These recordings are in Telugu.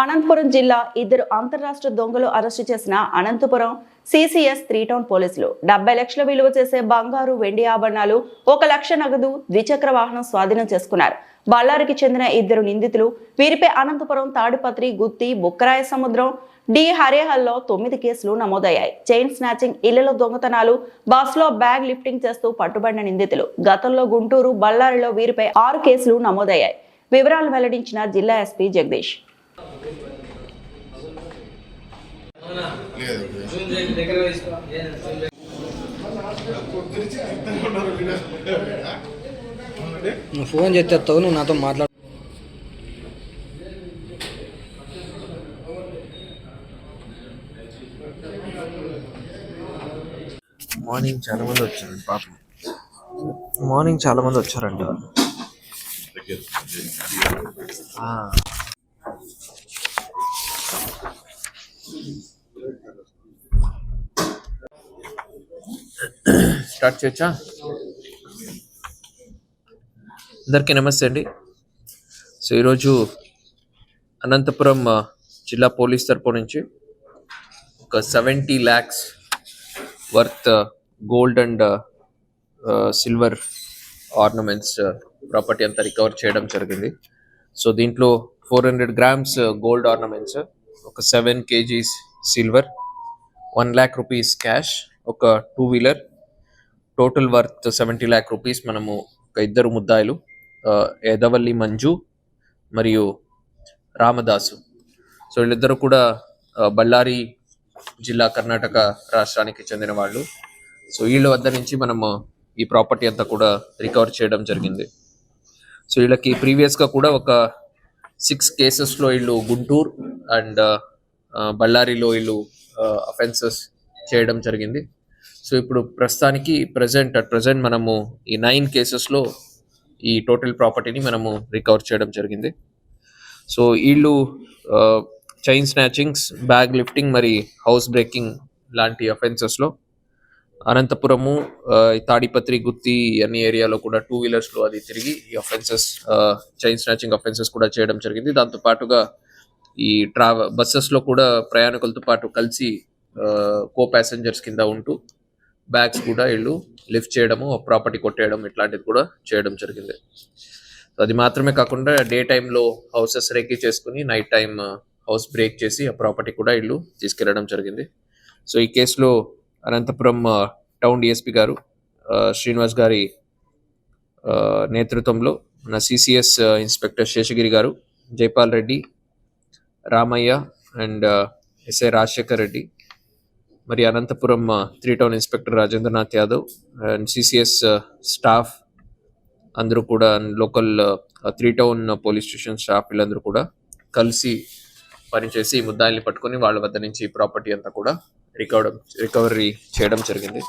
అనంతపురం జిల్లా ఇద్దరు అంతరాష్ట్ర దొంగలు అరెస్టు చేసిన అనంతపురం సిసిఎస్ త్రీ టౌన్ పోలీసులు. డెబ్బై లక్షల విలువ చేసే బంగారు వెండి ఆభరణాలు ఒక లక్ష నగదు ద్విచక్ర వాహనం స్వాధీనం చేసుకున్నారు. బళ్ళారికి చెందిన ఇద్దరు నిందితులు వీరిపై అనంతపురం తాడిపత్రి గుత్తి బుక్కరాయ సముద్రం డి హరేహల్లో తొమ్మిది కేసులు నమోదయ్యాయి. చైన్ స్నాచింగ్ ఇళ్ళలో దొంగతనాలు బస్సులో బ్యాగ్ లిఫ్టింగ్ చేస్తూ పట్టుబడిన నిందితులు. గతంలో గుంటూరు బళ్ళారిలో వీరిపై ఆరు కేసులు నమోదయ్యాయి. వివరాలు వెల్లడించిన జిల్లా ఎస్పీ జగదీష్. లేదు. నువ్వు ఫోన్ చేస్తావు నువ్వు నాతో మాట్లాడు. మార్నింగ్ చాలా మంది వచ్చారండి పాపం. మార్నింగ్ చాలా మంది వచ్చారండి ఆ. స్టార్ట్ చేయొచ్చా? అందరికీ నమస్తే అండి. సో ఈరోజు అనంతపురం జిల్లా పోలీస్ తరపు నుంచి ఒక seventy lakhs worth gold and silver ornaments property అంతా రికవర్ చేయడం జరిగింది. సో దీంట్లో four hundred grams gold ornaments ఒక seven kgs silver one lakh rupees cash ఒక two wheeler total worth seventy lakh rupees మనము ఒక ఇద్దరు ముద్దాయిలు ఆ, ఎదవల్లి మంజు మరియు రామదాసు. సో వీళ్ళిద్దరూ కూడా బళ్ళారి జిల్లా కర్ణాటక రాష్ట్రానికి చెందిన వాళ్ళు. సో వీళ్ళ వద్ద నుంచి మనము ఈ ప్రాపర్టీ అంతా కూడా రికవర్ చేయడం జరిగింది. సో వీళ్ళకి ప్రీవియస్గా కూడా ఒక సిక్స్ కేసెస్లో వీళ్ళు గుంటూరు అండ్ బళ్ళారిలో వీళ్ళు అఫెన్సెస్ చేయడం జరిగింది. సో ఇప్పుడు ప్రస్తుతానికి ప్రజెంట్ అట్ ప్రజెంట్ మనము ఈ నైన్ కేసెస్లో ఈ టోటల్ ప్రాపర్టీని మనము రికవర్ చేయడం జరిగింది. సో వీళ్ళు చైన్ స్నాచింగ్స్ బ్యాగ్ లిఫ్టింగ్ మరి హౌస్ బ్రేకింగ్ లాంటి అఫెన్సెస్లో అనంతపురము ఈ తాడిపత్రి గుత్తి అన్ని ఏరియాలో కూడా టూ వీలర్స్లో అది తిరిగి ఈ అఫెన్సెస్ చైన్ స్నాచింగ్ అఫెన్సెస్ కూడా చేయడం జరిగింది. దాంతో పాటుగా ఈ ట్రావ బస్సెస్లో కూడా ప్రయాణికులతో పాటు కలిసి కో ప్యాసెంజర్స్ కింద ఉంటూ బ్యాగ్స్ కూడా వీళ్ళు లిఫ్ట్ చేయడము ప్రాపర్టీ కొట్టేయడం ఇట్లాంటిది కూడా చేయడం జరిగింది. అది మాత్రమే కాకుండా డే టైంలో హౌసెస్ రేకి చేసుకుని నైట్ టైం హౌస్ బ్రేక్ చేసి ఆ ప్రాపర్టీ కూడా వీళ్ళు తీసుకెళ్ళడం జరిగింది. సో ఈ కేసులో అనంతపురం టౌన్ డిఎస్పి గారు శ్రీనివాస్ గారి నేతృత్వంలో మన CCS inspector Seshagiri garu Jaipal Reddy Ramaiah and SI Rajasekhar Reddy మరి Anantapur three town inspector Rajendranath Yadav and CCS staff అందరూ కూడా local three town police station staff వీళ్ళందరూ కూడా కలిసి పనిచేసి ఈ ముద్దాయిల్ని పట్టుకొని వాళ్ళ వద్ద నుంచి ప్రాపర్టీ అంతా కూడా రికవర్ రికవరీ చేయడం జరిగింది.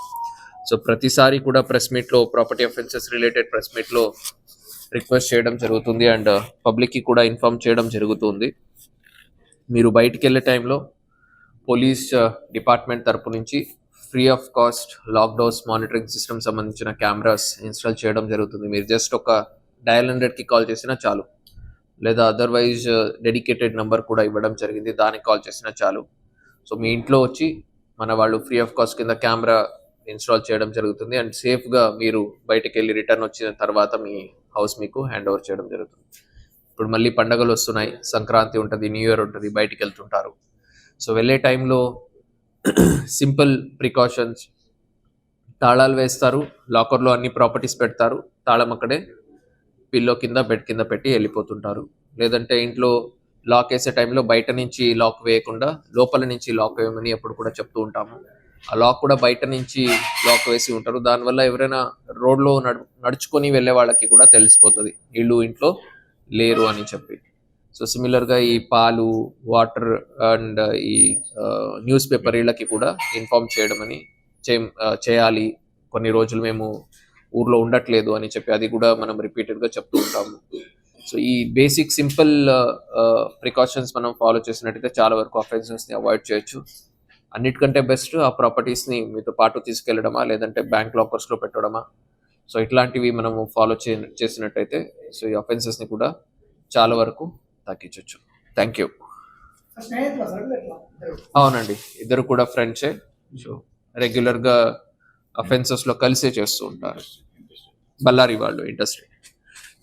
సో ప్రతిసారి కూడా ప్రెస్ మీట్లో ప్రాపర్టీ అఫెన్సెస్ రిలేటెడ్ ప్రెస్ మీట్లో రిక్వెస్ట్ చేయడం జరుగుతుంది అండ్ పబ్లిక్కి కూడా ఇన్ఫార్మ్ చేయడం జరుగుతుంది. మీరు బయటికి వెళ్ళే టైంలో పోలీస్ డిపార్ట్మెంట్ తరపు నుంచి free of cost lockdowns monitoring system సంబంధించిన కెమెరాస్ ఇన్స్టాల్ చేయడం జరుగుతుంది. మీరు జస్ట్ ఒక డయల్ హండ్రెడ్కి కాల్ చేసినా చాలు. లేదా అదర్వైజ్ డెడికేటెడ్ నెంబర్ కూడా ఇవ్వడం జరిగింది. దానికి కాల్ చేసినా చాలు. సో మీ ఇంట్లో వచ్చి మన వాళ్ళు ఫ్రీ ఆఫ్ కాస్ట్ కింద కెమెరా ఇన్స్టాల్ చేయడం జరుగుతుంది. అండ్ సేఫ్గా మీరు బయటకు వెళ్ళి రిటర్న్ వచ్చిన తర్వాత మీ హౌస్ మీకు హ్యాండ్ ఓవర్ చేయడం జరుగుతుంది. ఇప్పుడు మళ్ళీ పండగలు వస్తున్నాయి. సంక్రాంతి ఉంటుంది న్యూ ఇయర్ ఉంటుంది బయటికి వెళ్తుంటారు. సో వెళ్ళే టైంలో సింపుల్ ప్రికాషన్స్ తాళాలు వేస్తారు లాకర్లో అన్ని ప్రాపర్టీస్ పెడతారు తాళం అక్కడే పిల్లో కింద బెడ్ కింద పెట్టి వెళ్ళిపోతుంటారు. లేదంటే ఇంట్లో లాక్ వేసే టైంలో బయట నుంచి లాక్ వేయకుండా లోపల నుంచి లాక్ వేయమని ఎప్పుడు కూడా చెప్తూ ఉంటాము. ఆ లాక్ కూడా బయట నుంచి లాక్ వేసి ఉంటారు. దానివల్ల ఎవరైనా రోడ్లో నడు నడుచుకొని వెళ్ళే వాళ్ళకి కూడా తెలిసిపోతుంది. వీళ్ళు ఇంట్లో లేరు అని చెప్పి. సో సిమిలర్గా ఈ పాలు వాటర్ అండ్ uh, ఈ uh, న్యూస్ పేపర్ వీళ్ళకి కూడా ఇన్ఫార్మ్ చేయడం అని చే- uh, చేయాలి. కొన్ని రోజులు మేము ఊర్లో ఉండట్లేదు అని చెప్పి అది కూడా మనం రిపీటెడ్గా చెప్తూ ఉంటాము. సో ఈ బేసిక్ సింపుల్ ప్రికాషన్స్ మనం ఫాలో చేసినట్టయితే చాలా వరకు అఫెన్సెస్ని అవాయిడ్ చేయొచ్చు. అన్నిటికంటే బెస్ట్ ఆ ప్రాపర్టీస్ని మీతో పాటు తీసుకెళ్ళడమా లేదంటే బ్యాంక్ లాకర్స్లో పెట్టడమా? సో ఇట్లాంటివి మనము ఫాలో చే చేసినట్టయితే సో ఈ అఫెన్సెస్ని కూడా చాలా వరకు తగ్గించవచ్చు థ్యాంక్ యూ అవునండి. ఇద్దరు కూడా ఫ్రెండ్సే సో రెగ్యులర్గా అఫెన్సెస్లో కలిసే చేస్తూ ఉంటారు. బళ్ళారి వాళ్ళు ఇండస్ట్రీ